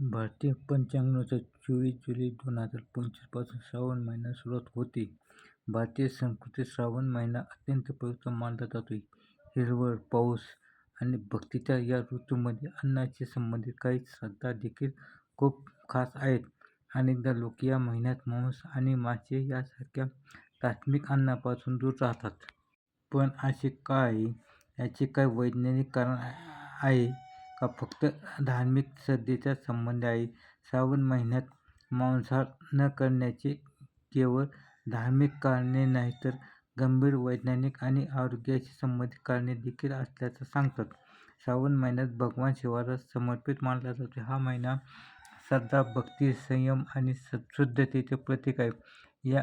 भारतीय पंचांगानुसार चोवीस जुलै दोन हजार पंचवीसपासून श्रावण महिन्याला सुरुवात होते. भारतीय संस्कृतीत श्रावण महिना अत्यंत पवित्र मानला जातो. हिरवळ, पाऊस आणि भक्तीच्या या ऋतूमध्ये अन्नाशी संबंधित काही श्रद्धा देखील खूप खास आहेत. अनेकदा लोक या महिन्यात मांस आणि मासे यासारख्या प्राथमिक अन्नापासून दूर राहतात. पण असे का आहे? याचे काही वैज्ञानिक कारण आहे का फक्त धार्मिक श्रद्धेचा संबंध आहे? श्रावण महिन्यात मांसाहार न करण्याचे केवळ धार्मिक कारणे नाही तर गंभीर वैज्ञानिक आणि आरोग्याशी संबंधित कारणे देखील असल्याचं सांगतात. श्रावण महिन्यात भगवान शिवाला समर्पित मानला जातो. हा महिना श्रद्धा, भक्ती, संयम आणि शुद्धतेचे प्रतीक आहे. या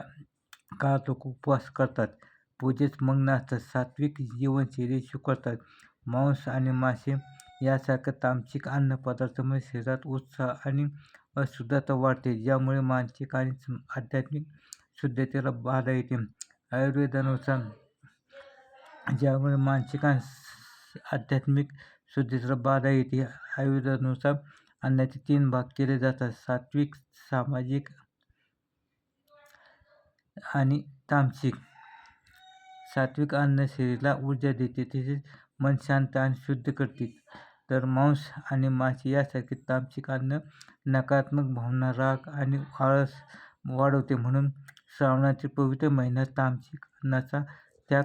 काळात लोक उपवास करतात, पूजेत मग्न असतात, सात्विक जीवनशैली स्वीकारतात. मांस आणि मासे यासारख्या तामसिक अन्नपदार्थांमुळे शरीरात उत्साह आणि अशुद्धता वाढते, ज्यामुळे मानसिक आणि आध्यात्मिक शुद्धतेला बाधा येते. आयुर्वेदानुसार ज्यामुळे मानसिक आणि आध्यात्मिक शुद्धतेला बाधा येते. आयुर्वेदानुसार अन्नाचे तीन भाग केले जातात सात्विक, सामाजिक आणि तामसिक. सात्विक अन्न शरीराला ऊर्जा देते तसेच मन शांत आणि शुद्ध करते, तर मांस आणि मासे यासारखी तामसिक अन्न नकारात्मक भावना, राग आणि आळस वाढवते. म्हणून श्रावणातील पवित्र महिन्यात तामसिक अन्नाचा त्याग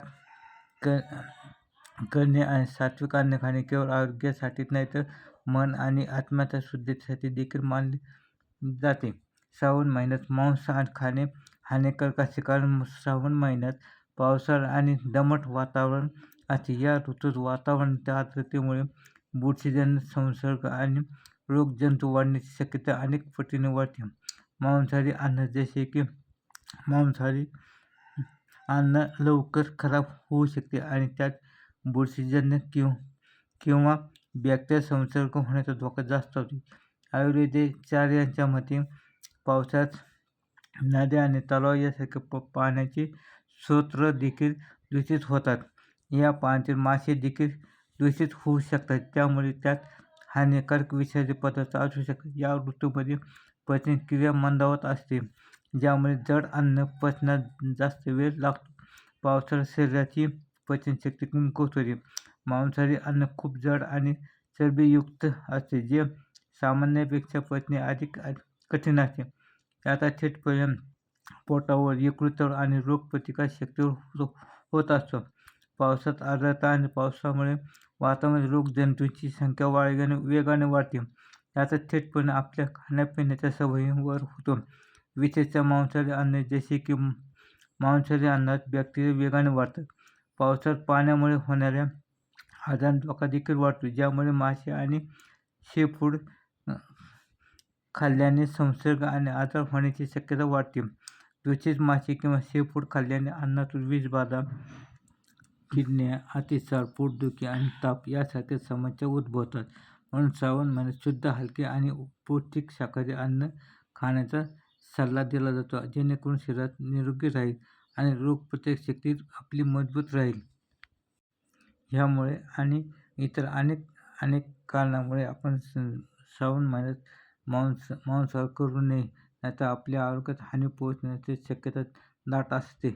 करणे आणि सात्विक अन्न खाणे केवळ आरोग्यासाठीच नाही तर मन आणि आत्म्याच्या शुद्धतेसाठी देखील मानले जाते. श्रावण महिन्यात मांस खाणे हानिकारक असते कारण श्रावण महिन्यात पावसाळा आणि दमट वातावरण असते. या ऋतूत वातावरणातील आर्द्रतेमुळे बुरशीजन्य संसर्ग आणि रोगजंतू वाढण्याची शक्यता अनेक पटीने वाढते. मांसाहारी अन्न जसे की मांसाहारी अन्न लवकर खराब होऊ शकते आणि त्यात बुरशीजन्य किंवा बॅक्टेरिया संसर्ग होण्याचा धोका जास्त असतो. आयुर्वेदाचार्यांच्या मते, पावसात नद्या आणि तलाव यासारखे पाण्याचे स्रोत देखील दूषित होतात. या पाण्यातील मासे देखील दूषित होऊ शकतात, त्यामुळे त्यात हानिकारक विषारी पदार्थ असू शकतात. या ऋतूमध्ये पचनक्रिया मंदावत असते, ज्यामुळे जड अन्न पचण्यास जास्त वेळ लागतो. पावसाळ्यात शरीराची पचनशक्ती कमकुवत होते. मांसाहारी अन्न खूप जड आणि चरबीयुक्त असते, जे सामान्यापेक्षा पचणे अधिक कठीण असते. याचा थेट परिणाम पोटावर, यकृतावर आणि रोगप्रतिकारशक्तीवर होत असतो. पावसात आर्द्रता आणि पावसामुळे वातावरणात रोग जंतूंची संख्या वेगाने वाढते. याचा थेट परिणाम आपल्या खाण्यापिण्याच्या सवयींवर होतो. विशेषतः मांसाहारी अन्न जसे की मांसाहारी अन्नात बॅक्टेरिया वेगाने वाढतात. पावसात पाण्यामुळे होणाऱ्या आजार धोका देखील वाढतो, ज्यामुळे मासे आणि शेफूड खाल्ल्याने संसर्ग आणि आजार होण्याची शक्यता वाढते. दूषित मासे किंवा शेफूड खाल्ल्याने अन्नातून वीज बाधा फिरणे अतिसार, पोटदुखी आणि ताप यासारख्या समस्या उद्भवतात. म्हणून श्रावण महिन्यात शुद्ध, हलके आणि पौष्टिक शाकाहारी अन्न खाण्याचा सल्ला दिला जातो, जेणेकरून शरीरात निरोगी राहील आणि रोगप्रत्येक शक्ती आपली मजबूत राहील. ह्यामुळे आणि इतर अनेक अनेक कारणामुळे आपण श्रावण महिन्यात मांस मांसाहार करू नये, नाहीतर आपल्या आरोग्यात हानी पोहोचण्याची शक्यता दाट असते.